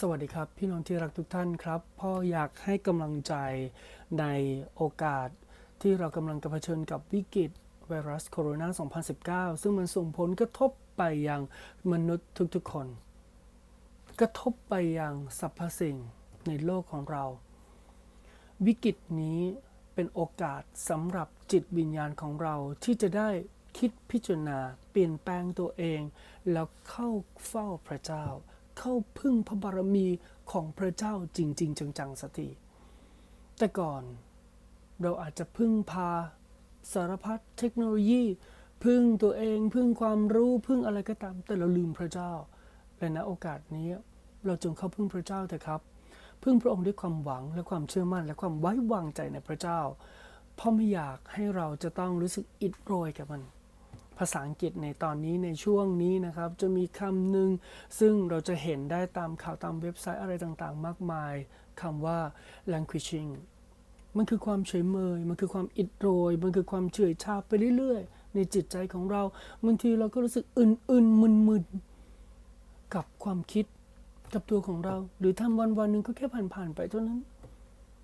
สวัสดีครับพี่น้องที่รักทุกท่านครับพ่ออยากให้กำลังใจในโอกาสที่เรากำลังจะเผชิญกับวิกฤตไวรัสโคโรนา 2019 ซึ่งมันส่งผลกระทบไปยังมนุษย์ทุกๆคน กระทบไปยังสรรพสิ่งในโลกของเรา วิกฤตนี้เป็นโอกาสสำหรับจิตวิญญาณของเราที่จะได้คิดพิจารณา เปลี่ยนแปลงตัวเอง แล้วเข้าเฝ้าพระเจ้า เข้าพึ่งพระบารมีของพระเจ้าจริง ๆ จังๆสักทีแต่ก่อนเราอาจจะพึ่งพาสารพัดเทคโนโลยี พึ่งตัวเองพึ่งความรู้พึ่งอะไรก็ตาม แต่เราลืมพระเจ้า และณโอกาสนี้เราจงเข้าพึ่งพระเจ้าเถอะครับ พึ่งพระองค์ด้วยความหวังและความเชื่อมั่น และความไว้วางใจในพระเจ้าเพราะไม่อยากให้เราจะต้องรู้สึกอิดโรยกับมัน ภาษาอังกฤษในตอนนี้ในช่วงนี้นะครับ จะมีคำหนึ่งซึ่งเราจะเห็นได้ตามข่าวตามเว็บไซต์อะไรต่างๆ มากมายคำว่า languishing มันคือความเฉยเมย มันคือความอิดโรย มันคือความเฉื่อยชาไปเรื่อยๆ ในจิตใจของเรา บางทีเราก็รู้สึกอื่นๆ มึนๆ กับความคิดกับตัวของเรา หรือทำวันวันหนึ่งก็แค่ผ่านๆ ไปเท่านั้น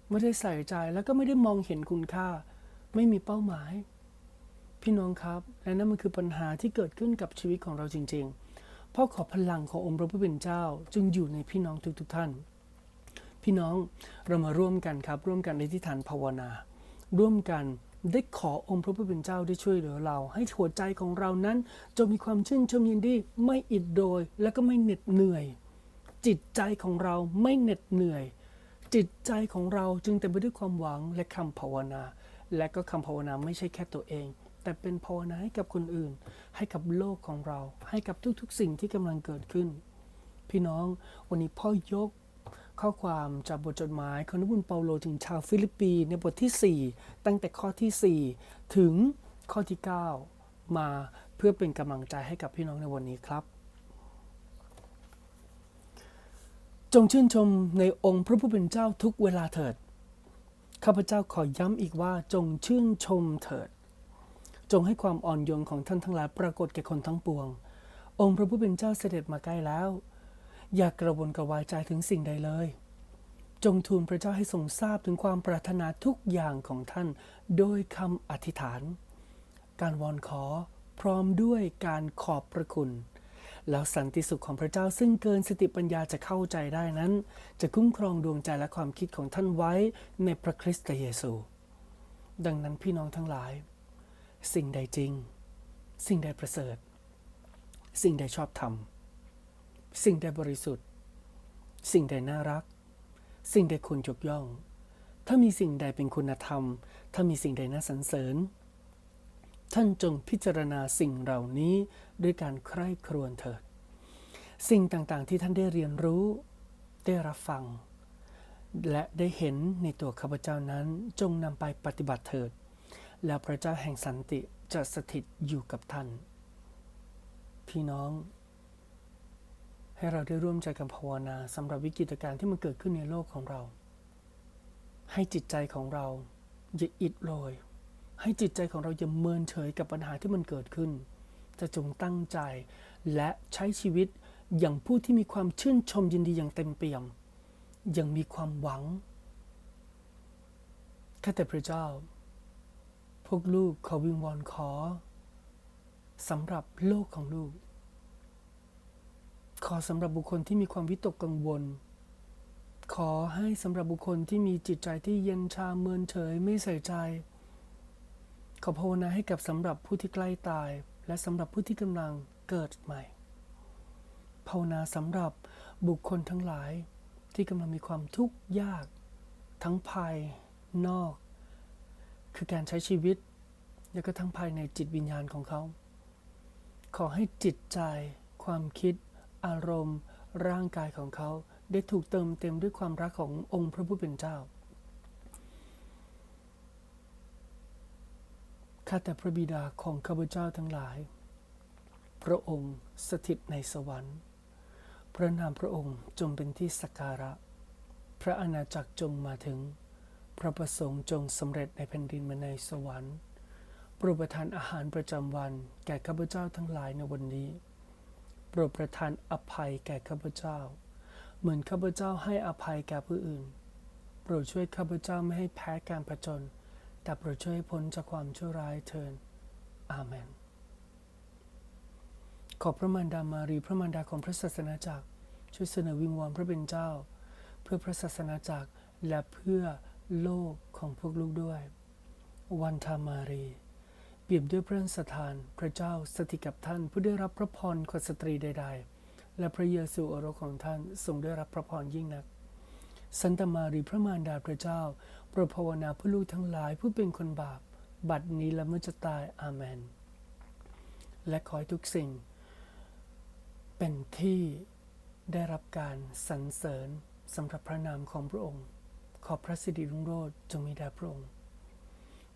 ไม่ได้ใส่ใจแล้วก็ไม่ได้มองเห็นคุณค่า ไม่มีเป้าหมาย พี่น้องครับ และนั่นมันคือปัญหาที่เกิดขึ้นกับชีวิตของเราจริงๆเพราะขอพลังขององค์พระผู้เป็นเจ้าจึงอยู่ในพี่น้องทุกๆท่าน พี่น้องเรามาร่วมกันครับ ร่วมกันในที่ฐานภาวนา ร่วมกันได้ขอองค์พระผู้เป็นเจ้าได้ช่วยเหลือเรา ให้หัวใจของเรานั้นจงมีความชื่นชมยินดีไม่อิดโรยและก็ไม่เหน็ดเหนื่อย จิตใจของเราไม่เหน็ดเหนื่อย จิตใจของเราจึงเต็มไปด้วยความหวังและคำภาวนา และก็คำภาวนาไม่ใช่แค่ตัวเอง แต่เป็นภาวนาให้กับคนอื่น ให้กับโลกของเรา ให้กับทุกๆ สิ่งที่กำลังเกิดขึ้น พี่น้องวันนี้พ่อยกข้อความจากบทจดหมายของนบุญเปาโลถึงชาวฟิลิปปีในบทที่ 4 ตั้งแต่ข้อที่ 4 ถึงข้อที่ 9 มาเพื่อเป็นกำลังใจให้กับพี่น้องในวันนี้ครับ จงชื่นชมในองค์พระผู้เป็นเจ้าทุกเวลาเถิดข้าพเจ้าขอย้ำอีกว่าจงชื่นชมเถิด จงให้ความอ่อนโยนของท่านทั้งหลายปรากฏแก่คนทั้งปวง องค์พระผู้เป็นเจ้าเสด็จมาใกล้แล้ว อย่ากระวนกระวายใจถึงสิ่งใดเลย จงทูลพระเจ้าให้ทรงทราบถึงความปรารถนาทุกอย่างของท่าน โดยคำอธิษฐาน การวอนขอพร้อมด้วยการขอบพระคุณ แล้วสันติสุขของพระเจ้าซึ่งเกินสติปัญญาจะเข้าใจได้นั้น จะคุ้มครองดวงใจและความคิดของท่านไว้ในพระคริสต์เยซู ดังนั้นพี่น้องทั้งหลาย สิ่งใดจริง สิ่งใดประเสริฐ สิ่งใดชอบธรรม สิ่งใดบริสุทธิ์ สิ่งใดน่ารัก สิ่งใดควรยกย่อง ถ้ามีสิ่งใดเป็นคุณธรรม ถ้ามีสิ่งใดน่าสรรเสริญ ท่านจงพิจารณาสิ่งเหล่านี้ด้วยการใคร่ครวญเถิด สิ่งต่างๆที่ท่านได้เรียนรู้ ได้รับฟัง และได้เห็นในตัวข้าพเจ้านั้นจงนำไปปฏิบัติเถิด แล้วพระเจ้าแห่งสันติจะสถิตอยู่กับท่าน พี่น้อง ให้เราได้ร่วมใจกันภาวนาสำหรับวิกฤตการณ์ที่มันเกิดขึ้นในโลกของเรา ให้จิตใจของเราอย่าอิดโรย ให้จิตใจของเราอย่าเมินเฉยกับปัญหาที่มันเกิดขึ้น จะจงตั้งใจและใช้ชีวิตอย่างผู้ที่มีความชื่นชมยินดีอย่างเต็มเปี่ยม ยังมีความหวังข้าแต่พระเจ้า วกลูกขอวิงวอนขอสำหรับโลกของลูก ขอสำหรับบุคคลที่มีความวิตกกังวล ขอให้สำหรับบุคคลที่มีจิตใจที่เย็นชาเมินเฉยไม่ใส่ใจ ขอภาวนาให้กับสำหรับผู้ที่ใกล้ตาย และสำหรับผู้ที่กำลังเกิดใหม่ ภาวนาสำหรับบุคคลทั้งหลายที่กำลังมีความทุกข์ยาก ทั้งภายนอก คือการใช้ชีวิต แล้วก็ทั้งภายในจิตวิญญาณของเขา ขอให้จิตใจ ความคิด อารมณ์ ร่างกายของเขาได้ถูกเติมเต็มด้วยความรักขององค์พระผู้เป็นเจ้า ข้าแต่พระบิดาของข้าพเจ้าทั้งหลาย พระองค์สถิตในสวรรค์ พระนามพระองค์จงเป็นที่สักการะ พระอาณาจักรจงมาถึง พระประสงค์จงสำเร็จในแผ่นดินมาในสวรรค์โปรดประทานอาหารประจำวัน แก่ข้าพเจ้าทั้งหลายในวันนี้ โปรดประทานอภัยแก่ข้าพเจ้า เหมือนข้าพเจ้าให้อภัยแก่ผู้อื่น โปรดช่วยข้าพเจ้าไม่ให้แพ้การผจญแต่โปรดช่วยพ้นจากความชั่วร้ายเถิดอาเมน ขอพระมารดามารีพระมารดาของพระศาสนาจักรช่วยเสนอวิงวอนพระเป็นเจ้า เพื่อพระศาสนาจักรและเพื่อ โลกของพวกลูกด้วย วันธามารี เปรียบด้วยพระสถานพระเจ้าสถิตกับท่านผู้ได้รับพระพรกว่าสตรีใด ๆ และพระเยซูโอรสของท่านทรงได้รับพระพรยิ่งนักสันตมารีพระมารดาพระเจ้าโปรดภาวนาเพื่อลูกทั้งหลายผู้เป็นคนบาป บัดนี้และเมื่อจะตายอาเมน และขอให้ทุกสิ่ง เป็นที่ได้รับการสรรเสริญสำหรับพระนามของพระองค์ ขอพระสิริรุ่งโรจน์จงมีแด่พระองค์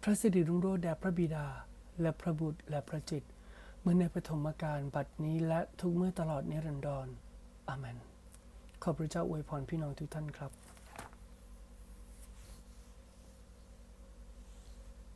พระสิริรุ่งโรจน์แด่พระบิดา และพระบุตรและพระจิตเมื่อในปฐมกาลบัดนี้และทุกเมื่อตลอดนิรันดรอาเมน ขอพระเจ้าอวยพรพี่น้องทุกท่านครับ